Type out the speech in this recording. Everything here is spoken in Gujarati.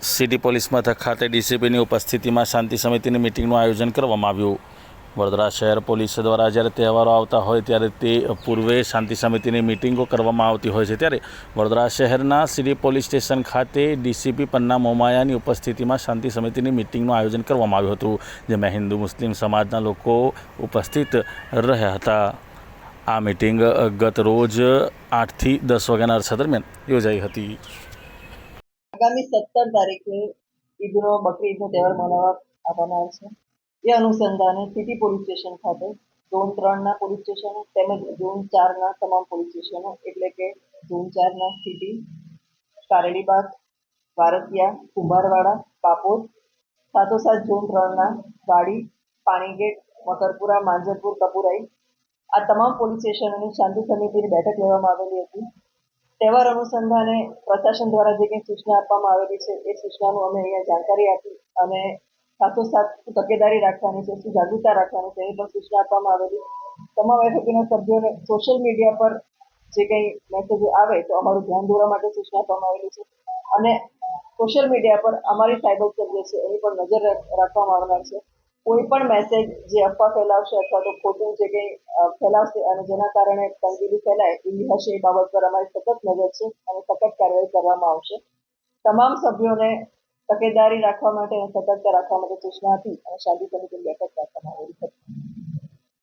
સિટી પોલીસ મથક ખાતે ડીસીપીની ઉપસ્થિતિમાં શાંતિ સમિતિની મિટિંગનું આયોજન કરવામાં આવ્યું. વડોદરા શહેર પોલીસ દ્વારા જ્યારે તહેવારો આવતા હોય ત્યારે તે પૂર્વે શાંતિ સમિતિની મિટિંગો કરવામાં આવતી હોય છે. ત્યારે વડોદરા શહેરના સિટી પોલીસ સ્ટેશન ખાતે ડીસીપી પન્ના મોમાયાની ઉપસ્થિતિમાં શાંતિ સમિતિની મિટિંગનું આયોજન કરવામાં આવ્યું હતું, જેમાં હિન્દુ મુસ્લિમ સમાજના લોકો ઉપસ્થિત રહ્યા હતા. આ મિટિંગ ગત રોજ આઠથી દસ વાગ્યાના અરસા દરમિયાન યોજાઈ હતી. આગામી સત્તર તારીખે ઈદનો, બકરીદનો તહેવાર મનાવવા આવવાના છે. એ અનુસંધાને સિટી પોલીસ સ્ટેશન ખાતે ઝોન ત્રણના પોલીસ સ્ટેશનો તેમજ ઝોન ચારના તમામ પોલીસ સ્ટેશનો એટલે કે ઝોન ચારના સિટી, કારેડીબાગ, વારસિયા, કુંભારવાડા કાપોદ સાથોસાથ ઝોન ત્રણના વાડી, પાણીગેટ, મકરપુરા, માંજરપુર, કપુરાઈ આ તમામ પોલીસ સ્ટેશનોની શાંતિ સમિતિની બેઠક લેવામાં આવેલી હતી. તહેવાર અનુસંધાને પ્રશાસન દ્વારા જે કંઈ સૂચના આપવામાં આવેલી છે, એ સૂચનાનું અમે અહીંયા જાણકારી આપી અને સાથોસાથ શું તકેદારી રાખવાની છે શું જાગૃતતા રાખવાની છે એની પણ સૂચના આપવામાં આવેલી. તમામ એફએપીના સભ્યોને સોશિયલ મીડિયા પર જે કંઈ મેસેજો આવે તો અમારું ધ્યાન દોરવા માટે સૂચના આપવામાં આવેલી છે. અને સોશિયલ મીડિયા પર અમારી સાયબર સેલ જે છે, એની પણ નજર રાખવામાં આવનાર છે. કોઈ પણ મેસેજ જે અફવા ફેલાવશે અથવા તો ખોટું જે કંઈ ફેલાવશે અને જેના કારણે તંગીલી ફેલાય, એવી હશે એ બાબત પર અમારી સતત નજર છે અને સખત કાર્યવાહી કરવામાં આવશે. તમામ સભ્યોને તકેદારી રાખવા માટે અને સતર્કતા રાખવા માટે સૂચના હતી અને શાંતિ સમિતિની બેઠક રાખવામાં આવેલી હતી.